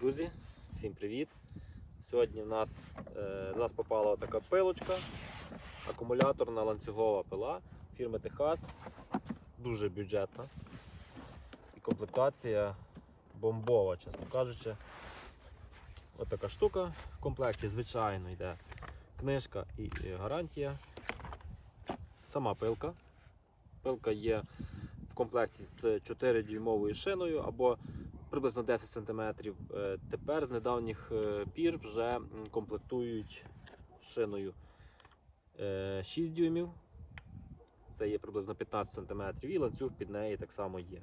Друзі, всім привіт! Сьогодні в нас, е, до нас попала така пилочка, акумуляторна ланцюгова пила фірми Техас. Дуже бюджетна. І комплектація бомбова, чесно кажучи. Ось така штука. В комплекті, звичайно, йде книжка і гарантія. Сама пилка. Пилка є в комплекті з 4-дюймовою шиною або приблизно 10 см. Тепер з недавніх е, пір вже комплектують шиною е, 6 дюймів. Це є приблизно 15 см, і ланцюг під неї так само є.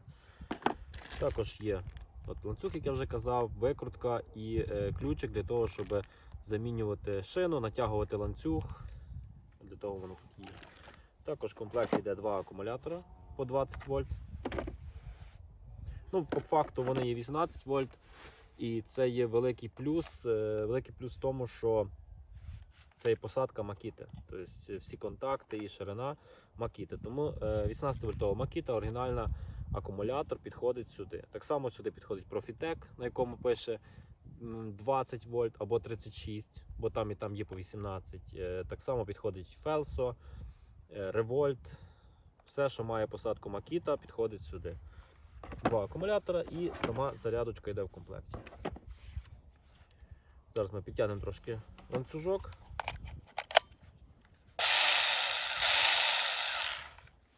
Також є от ланцюг, як я вже казав, викрутка і е, ключик для того, щоб замінювати шину, натягувати ланцюг. Для того воно тут. Також в комплекті йде два акумулятора по 20 вольт. Ну, по факту вони є 18 вольт, і це є великий плюс. е, Великий плюс в тому, що це є посадка Макіти. Тобто всі контакти і ширина Макіти. Тому 18 вольтова Макіта, оригінальна акумулятор підходить сюди. Так само сюди підходить Profitec, на якому пише 20 вольт або 36, бо там і там є по 18. Е, Так само підходить Felso, е, Revolt. Все, що має посадку Макіта, підходить сюди два акумулятора і сама зарядочка йде в комплекті. Зараз ми підтягнемо трошки ланцюжок.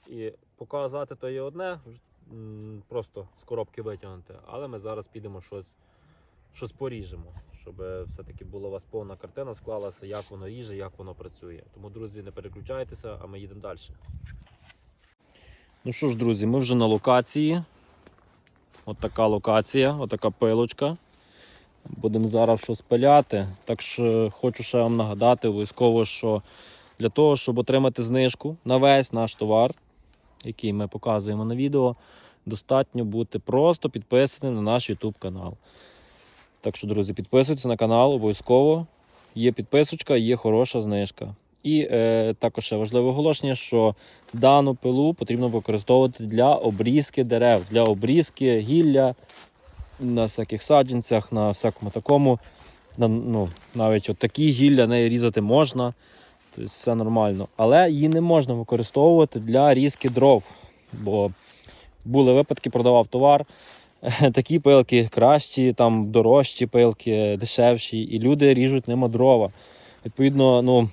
І показати то є одне, просто з коробки витягнути, але ми зараз підемо щось, щось поріжемо, щоб все-таки була у вас повна картина, склалася, як воно ріже, як воно працює. Тому, друзі, не переключайтеся, а ми їдемо далі. Ну що ж, друзі, ми вже на локації. От така локація, от така пилочка. Будемо зараз щось пиляти. Так що хочу ще вам нагадати обов'язково, що для того, щоб отримати знижку на весь наш товар, який ми показуємо на відео, достатньо бути просто підписаним на наш YouTube канал. Так що, друзі, підписуйтесь на канал обов'язково. Є підписочка, є хороша знижка. І е, також важливе оголошення, що дану пилу потрібно використовувати для обрізки дерев, для обрізки гілля на всяких саджанцях, на всякому такому. На, ну, навіть от такі гілля неї різати можна, тобто все нормально. Але її не можна використовувати для різки дров. Бо були випадки, продавав товар. Такі пилки кращі, там дорожчі пилки, дешевші, і люди ріжуть ними дрова. Відповідно, ну,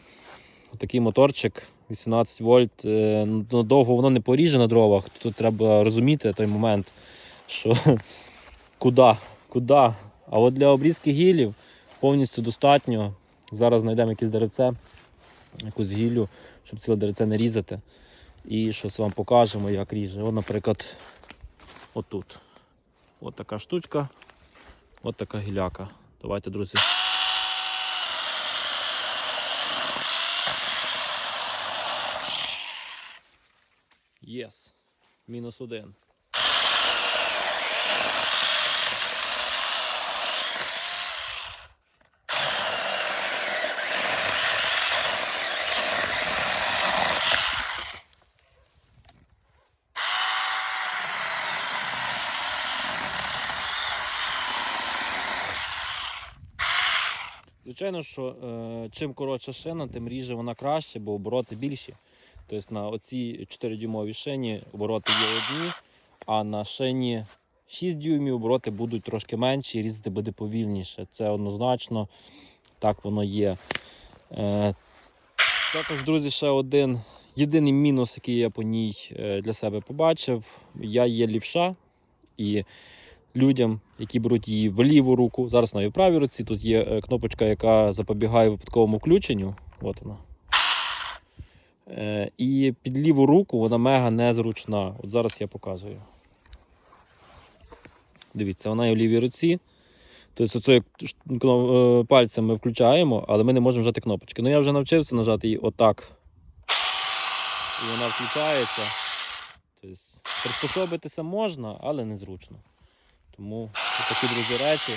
такий моторчик 18 вольт, е, ну, довго воно не поріже на дровах. Тут треба розуміти той момент, що куди, куди. А от для обрізки гілів повністю достатньо. Зараз знайдемо якесь деревце, якусь гіллю, щоб ціле деревце не різати. І щось вам покажемо, як ріже. От, наприклад, отут. От така штучка, от така гіляка. Давайте, друзі. Єс. Мінус один. Звичайно, що е, чим коротша шина, тим ріже вона краще, бо обороти більші. Тобто на оцій 4-дюймовій шині обороти є одні, а на шині 6 дюймів обороти будуть трошки менші і різати буде повільніше. Це однозначно так воно є. Е, також, друзі, ще один єдиний мінус, який я по ній е, для себе побачив. Я є лівша і людям, які беруть її в ліву руку, зараз на в правій руці, тут є е, кнопочка, яка запобігає випадковому включенню. От вона. Е, і під ліву руку вона мега незручна. От зараз я показую. Дивіться, вона є в лівій руці. Тобто оцею ш- кно- е, пальцем ми включаємо, але ми не можемо вжати кнопочки. Ну я вже навчився нажати її отак. І вона включається. Тобто, приспособитися можна, але незручно. Тому такі друзі речі.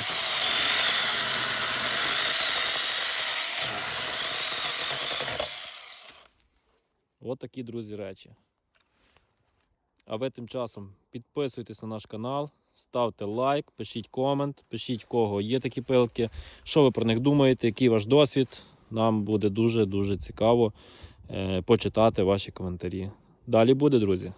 От такі, друзі, речі. А ви тим часом підписуйтесь на наш канал, ставте лайк, пишіть комент, пишіть, в кого є такі пилки, що ви про них думаєте, який ваш досвід. Нам буде дуже-дуже цікаво е, почитати ваші коментарі. Далі буде, друзі.